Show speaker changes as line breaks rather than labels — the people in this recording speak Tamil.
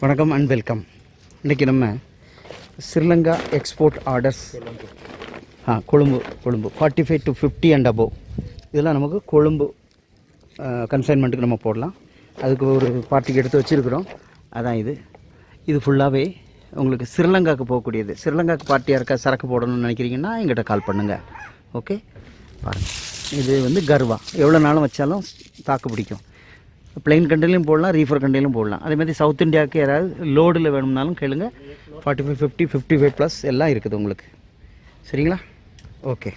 வணக்கம் அண்ட் வெல்கம் இன்றைக்கி நம்ம Sri Lanka export orders ah Colombo Colombo. Forty five to fifty and above இதெல்லாம் நமக்கு கொழும்பு கன்சைன்மெண்ட்டுக்கு நம்ம போடலாம். அதுக்கு ஒரு பார்ட்டிக்கு எடுத்து வச்சுருக்குறோம். அதான் இது. இது ஃபுல்லாகவே உங்களுக்கு ஸ்ரீலங்காவுக்கு போகக்கூடியது. ஸ்ரீலங்காவுக்கு பார்ட்டியாக இருக்க சரக்கு போடணும்னு நினைக்கிறீங்கன்னா எங்கிட்ட கால் பண்ணுங்கள் ஓகே பாருங்கள் இது வந்து கர்வா. எவ்வளோ நாளும் வச்சாலும் தாக்கு பிடிக்கும். பிளெயின் கண்ட்ரிலையும் போடலாம் ரீஃபர் கண்ட்ரிலையும் போடலாம். அதேமாதிரி சவுத் இந்தியாவுக்கு யாராவது லோடில் வேணும்னாலும் கேளுங்க. Forty five fifty fifty five plus எல்லாம் இருக்குது உங்களுக்கு. சரிங்களா? ஓகே